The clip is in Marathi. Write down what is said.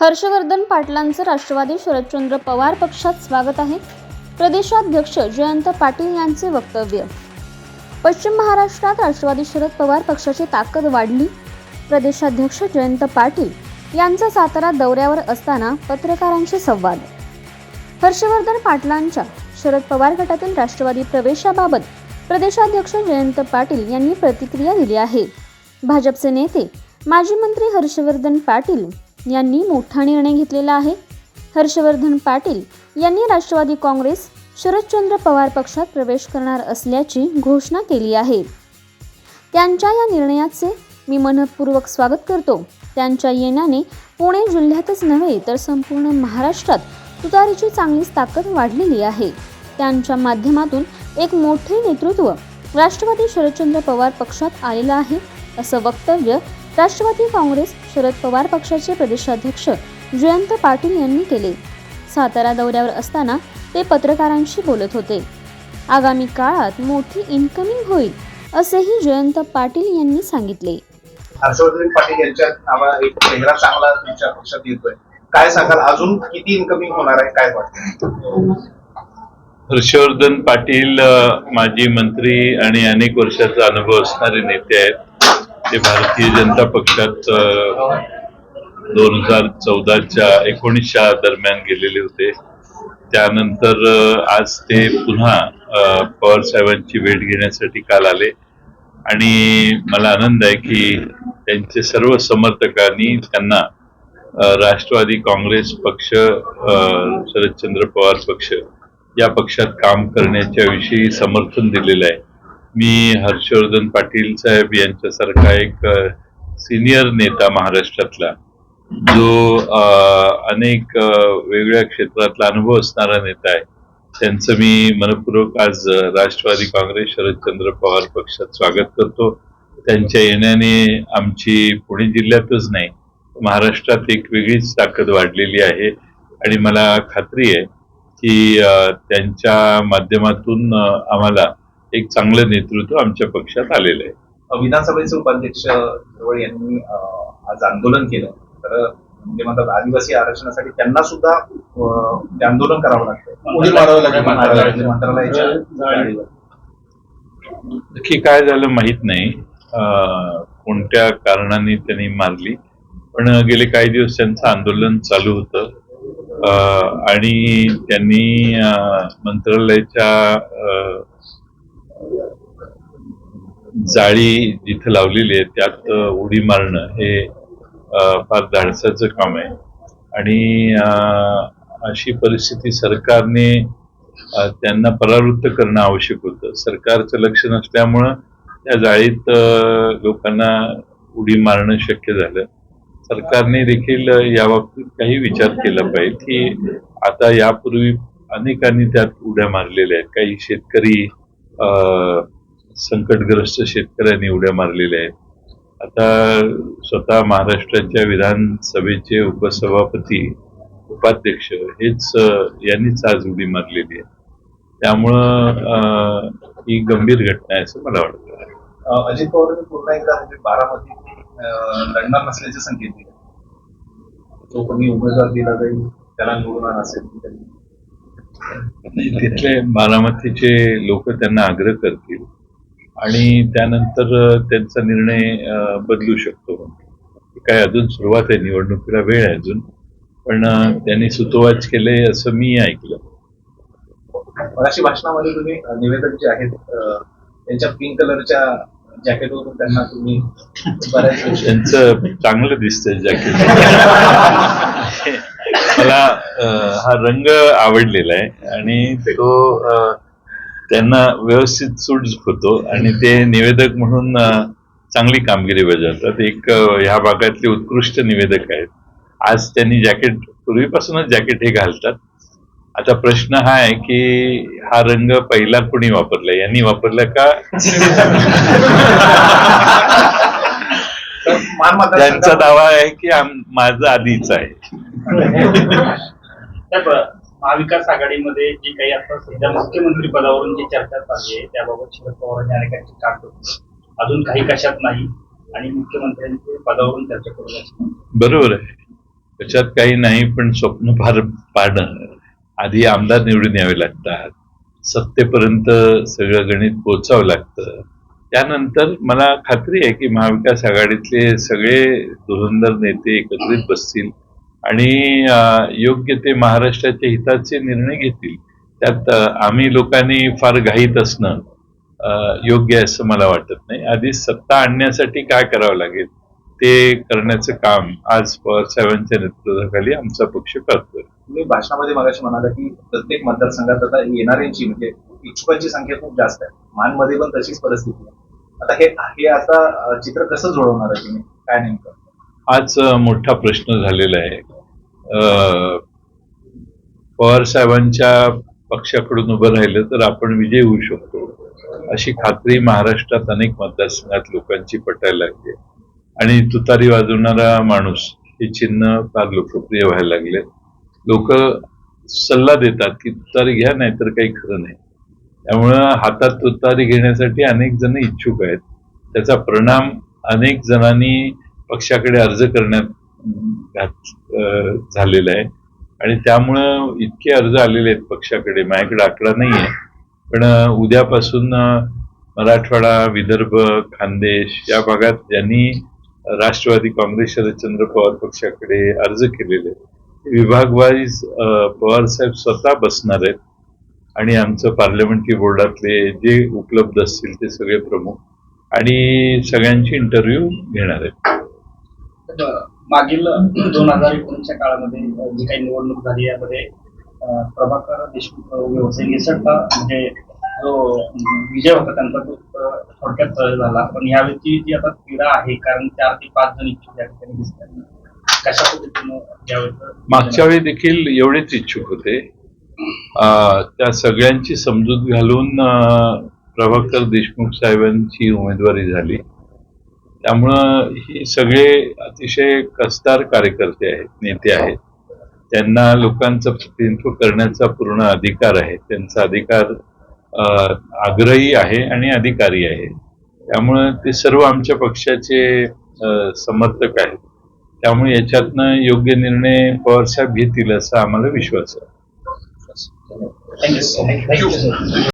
हर्षवर्धन पाटलांचं राष्ट्रवादी शरदचंद्र पवार पक्षात स्वागत आहे. प्रदेशाध्यक्ष जयंत पाटील यांचे वक्तव्य. पश्चिम महाराष्ट्रात राष्ट्रवादी शरद पवार पक्षाची ताकद वाढली. प्रदेशाध्यक्ष जयंत पाटील यांचा सातारा दौऱ्यावर असताना पत्रकारांशी संवाद. हर्षवर्धन पाटलांच्या शरद पवार गटातील राष्ट्रवादी प्रवेशाबाबत प्रदेशाध्यक्ष जयंत पाटील यांनी प्रतिक्रिया दिली आहे. भाजपचे नेते माजी मंत्री हर्षवर्धन पाटील यांनी मोठा निर्णय घेतलेला आहे. हर्षवर्धन पाटील यांनी राष्ट्रवादी काँग्रेस शरदचंद्र पवार पक्षात प्रवेश करणार असल्याची घोषणा केली आहे. त्यांच्या या निर्णयाचे मी मनपूर्वक स्वागत करतो. त्यांच्या येण्याने पुणे जिल्ह्यातच नव्हे तर संपूर्ण महाराष्ट्रात तुतारीची चांगलीच ताकद वाढलेली आहे. त्यांच्या माध्यमातून एक मोठे नेतृत्व राष्ट्रवादी शरदचंद्र पवार पक्षात आलेलं आहे असं वक्तव्य राष्ट्रवादी काँग्रेस शरद पवार पक्षाचे प्रदेशाध्यक्ष जयंत पाटील यांनी केले. सातारा दौऱ्यावर असताना ते पत्रकारांशी बोलत होते. आगामी काळात मोठी इन्कमिंग होईल असेही जयंत पाटील यांनी सांगितले. हर्षवर्धन पाटील यांच्या नावा एक चेहरा चांगला तुमच्या पक्षात येतोय. काय सांगाल? अजून किती इन्कमिंग होणार आहे? काय वाटतं? हर्षवर्धन पाटील माजी मंत्री आणि अनेक वर्षाचा अनुभव असणारे नेते आहेत. ते भारतीय जनता पक्षात दोन हजार चौदाच्या एकोणीसच्या दरम्यान गेलेले होते. त्यानंतर आज ते पुन्हा पवार साहेबांची भेट घेण्यासाठी काल आले. आणि मला आनंद आहे की त्यांचे सर्व समर्थकांनी त्यांना राष्ट्रवादी काँग्रेस पक्ष शरदचंद्र पवार पक्ष या पक्षात काम करण्याच्या विषयी समर्थन दिलेलं आहे. मी हर्षवर्धन पाटील साहेब यांच्यासारखा एक सिनियर नेता महाराष्ट्रातला जो अनेक वेगळ्या वेगवेगळ्या क्षेत्रातला अनुभव असणारा नेता आहे. त्यांचं मी मनपूर्वक आज राष्ट्रवादी काँग्रेस शरदचंद्र पवार पक्षात स्वागत करतो. त्यांच्या येण्याने आमची पुणे जिल्ह्यातच नाही महाराष्ट्रात एक वेगळीच ताकद वाढलेली आहे. आणि मला खात्री आहे की त्यांच्या माध्यमातून आम्हाला एक चांगलं नेतृत्व आमच्या पक्षात आलेलं आहे. विधानसभेचे उपाध्यक्ष जवळ यांनी आज आंदोलन केलं. तर म्हणजे म्हणतात आदिवासी आरक्षणासाठी त्यांना सुद्धा ते आंदोलन करावं लागतं. मंत्रालयाच्या-. नक्की काय झालं माहीत नाही. कोणत्या कारणाने त्यांनी मारली. पण गेले काही दिवस त्यांचं आंदोलन चालू होतं. आणि त्यांनी मंत्रालयाच्या जाळी जिथं लावलेली आहे त्यात उडी मारणं हे फार धाडसाचं काम आहे. आणि अशी परिस्थिती सरकारने त्यांना परावृत्त करणं आवश्यक होतं. सरकारचं लक्ष नसल्यामुळं त्या जाळीत लोकांना उडी मारणं शक्य झालं. सरकारने देखील याबाबतीत या बाबतीत काही विचार केला पाहिजे की आता यापूर्वी अनेकांनी त्यात उड्या मारलेल्या आहेत. काही शेतकरी अ, संकटग्रस्त शेतकऱ्यांनी उड्या मारलेल्या आहेत. आता स्वतः महाराष्ट्राच्या विधानसभेचे उपसभापती उपाध्यक्ष हेच यांनीच आज उडी मारलेली आहे. त्यामुळं ही गंभीर घटना आहे असं मला वाटतं. अजित पवारांनी पुन्हा एकदा म्हणजे बारामती लढणार नसल्याचे संकेत दिले. जो कोणी उमेदवार दिला जाईल त्याला निवडणार असेल तिथले बारामतीचे लोक त्यांना आग्रह करतील. आणि त्यानंतर त्यांचा निर्णय बदलू शकतो. काय अजून सुरुवात आहे निवडणुकीला वेळ आहे अजून. पण त्यांनी सुतोवाच केले असं मी ऐकलं. मगाशी भाषणामध्ये तुम्ही निवेदक जे आहेत त्यांच्या पिंक कलरच्या जॅकेटवरून त्यांना तुम्ही बऱ्याच त्यांचं चांगलं दिसतंय जॅकेट मला हा रंग आवडलेला आहे. आणि तो त्यांना व्यवस्थित सूट होतो आणि ते निवेदक म्हणून चांगली कामगिरी बजावतात. एक ह्या भागातले उत्कृष्ट निवेदक आहेत. आज त्यांनी जॅकेट पूर्वीपासूनच जॅकेट हे घालतात. आता प्रश्न हा आहे की हा रंग पहिला कोणी वापरला? यांनी वापरला का? त्यांचा दावा आहे की माझा आधीच आहे. महाविकास आघाडीमध्ये जी काही आता सध्या मुख्यमंत्री पदावरून जी चर्चा चालली आहे त्याबाबत शरद पवारांनी अनेकांची काट अजून काही कशात नाही आणि मुख्यमंत्र्यांचे पदावरून चर्चा करू बरोबर आहे. त्याच्यात काही नाही पण स्वप्न फार पाडणं. आधी आमदार निवडून यावे लागतात. सत्तेपर्यंत सगळं गणित पोचावं लागतं. त्यानंतर मला खात्री आहे की महाविकास आघाडीतले सगळे धुरंधर नेते एकत्रित बसतील. आणि योग्य ते महाराष्ट्राच्या हिताचे निर्णय घेतील. त्यात आम्ही लोकांनी फार घाईत असणं योग्य आहे असं मला वाटत नाही. आधी सत्ता आणण्यासाठी काय करावं लागेल ते करण्याचं काम आज पवार साहेबांच्या नेतृत्वाखाली आमचा पक्ष करतोय. तुम्ही भाषणामध्ये मगाशी म्हणाला की प्रत्येक मतदारसंघात आता येणाऱ्यांची म्हणजे इच्छुकांची संख्या खूप जास्त आहे. मानमध्ये पण तशीच परिस्थिती आहे. आता हे हे आता चित्र कसं जुळवणार आहे तुम्ही? काय नेमकं? आज मोठा प्रश्न झालेला आहे. पवार साहेबांच्या पक्षाकडून उभं राहिलं तर आपण विजय होऊ शकतो. अशी खात्री महाराष्ट्रात अनेक मतदारसंघात लोकांची पटायला लागली आणि तुतारी वाजवणारा माणूस हे चिन्ह फार लोकप्रिय व्हायला लागले लोक सल्ला देतात की तुतारी घ्या नाही तर काही खरं नाही. त्यामुळं हातात तुतारी घेण्यासाठी अनेक जण इच्छुक आहेत. त्याचा परिणाम अनेक जणांनी पक्षाकडे अर्ज करण्यात झालेला आहे. आणि त्यामुळं इतके अर्ज आलेले आहेत पक्षाकडे. माझ्याकडे आकडा नाही आहे पण उद्यापासून मराठवाडा विदर्भ खानदेश या भागात ज्यांनी राष्ट्रवादी काँग्रेस शरदचंद्र पवार पक्षाकडे अर्ज केलेले विभाग वाईज पवार साहेब स्वतः बसणार आहेत. आणि आमचं पार्लमेंटरी बोर्डातले जे उपलब्ध असतील ते सगळे प्रमुख. आणि सगळ्यांची इंटरव्ह्यू घेणार आहेत. मागील दोन हजार एकोणीसच्या काळामध्ये जी काही निवडणूक झाली यामध्ये प्रभाकर देशमुख व्यवसाय निसटता म्हणजे जो विजय होता त्यांचा तो थोडक्यात तळ झाला. पण यावेळी जी आता क्रीडा आहे कारण चार ते पाच जण इच्छुक या ठिकाणी दिसतात. कशा पद्धतीनं मागच्या वेळी देखील एवढेच इच्छुक होते. त्या सगळ्यांची समजूत घालून प्रभाकर देशमुख साहेबांची उमेदवारी झाली. त्यामुळं ही सगळे अतिशय कसदार कार्यकर्ते आहेत नेते आहेत. त्यांना लोकांचं प्रतिनिधित्व करण्याचा पूर्ण अधिकार आहे. त्यांचा अधिकार आग्रही आहे आणि अधिकारी आहे. त्यामुळं ते सर्व आमच्या पक्षाचे समर्थक आहेत. त्यामुळे याच्यातनं योग्य निर्णय पवारसाहेब घेतील असा आम्हाला विश्वास आहे.